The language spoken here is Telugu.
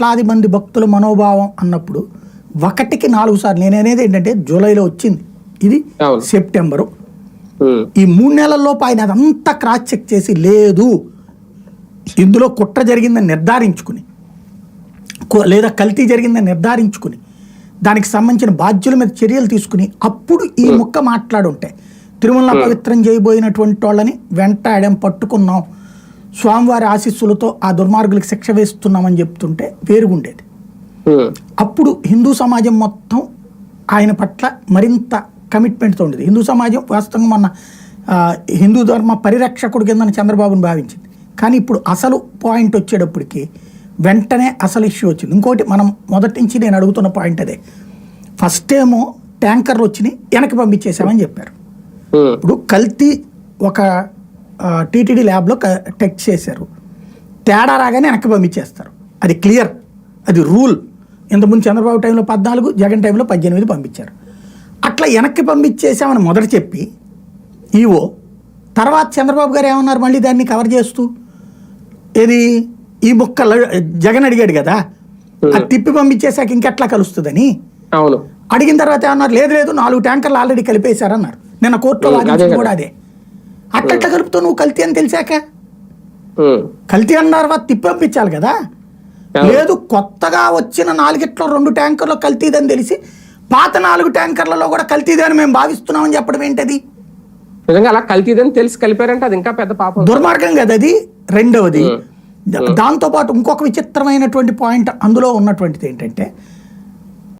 లక్షలాది మంది భక్తుల మనోభావం అన్నప్పుడు ఒకటికి నాలుగు సార్లు నేను అనేది ఏంటంటే జూలైలో వచ్చింది. ఇది. సెప్టెంబరు. ఈ మూడు నెలల్లోపు ఆయన అదంతా క్రాస్ చెక్ చేసి లేదు. ఇందులో కుట్ర జరిగిందని నిర్ధారించుకుని లేదా కల్తీ జరిగిందని నిర్ధారించుకుని దానికి సంబంధించిన బాధ్యుల మీద చర్యలు తీసుకుని అప్పుడు ఈ ముక్క మాట్లాడుంటే తిరుమల పవిత్రం చేయబోయినటువంటి వాళ్ళని వెంటాడాం పట్టుకున్నాం. స్వామివారి ఆశీస్సులతో ఆ దుర్మార్గులకు శిక్ష వేస్తున్నామని చెప్తుంటే వేరుగుండేది. అప్పుడు హిందూ సమాజం మొత్తం ఆయన పట్ల మరింత కమిట్మెంట్తో ఉండేది. హిందూ సమాజం వాస్తవంగా మొన్న హిందూ ధర్మ పరిరక్షకుడు కింద చంద్రబాబును భావించింది. కానీ ఇప్పుడు అసలు పాయింట్ వచ్చేటప్పటికి వెంటనే అసలు ఇష్యూ వచ్చింది. ఇంకోటి మనం మొదటి నుంచి నేను అడుగుతున్న పాయింట్ అదే. ఫస్ట్ ఏమో ట్యాంకర్లు వచ్చినాయి వెనక్కి పంపించేసామని చెప్పారు. ఇప్పుడు కల్తీ ఒక టీటీడీ ల్యాబ్లో టెస్ట్ చేశారు. తేడా రాగానే వెనక్కి పంపించేస్తారు. అది క్లియర్. అది రూల్. ఇంతకుముందు చంద్రబాబు టైంలో పద్నాలుగు జగన్ టైంలో పద్దెనిమిది పంపించారు. అట్లా వెనక్కి పంపించేసామని మొదట చెప్పి ఈవో తర్వాత చంద్రబాబు గారు ఏమన్నారు మళ్ళీ దాన్ని కవర్ చేస్తూ? ఏది? ఈ ముక్క జగన్ అడిగాడు కదా. అది తిప్పి పంపించేశాక ఇంకెట్లా కలుస్తుందని? అడిగిన తర్వాత ఏమన్నారు? లేదు లేదు నాలుగు ట్యాంకర్లు ఆల్రెడీ కలిపేశారన్నారు. నిన్న కోర్టులో వాదించింది కూడా అదే. అట్లట్లా కలుపుతావు నువ్వు కల్తీ అని తెలిసాక? కల్తీ అన్న తర్వాత తిప్పి పంపించాలి కదా. లేదు కొత్తగా వచ్చిన నాలుగిట్లో రెండు ట్యాంకర్లో కల్తీదని తెలిసి పాత నాలుగు ట్యాంకర్లలో కూడా కల్తీదని మేము భావిస్తున్నామని చెప్పడం ఏంటది? నిజంగా అలా కల్తీదని తెలిసి కలిపారంటే అది ఇంకా పెద్ద పాపం. దుర్మార్గం కదా అది? రెండవది దాంతోపాటు ఇంకొక విచిత్రమైనటువంటి పాయింట్ అందులో ఉన్నటువంటిది ఏంటంటే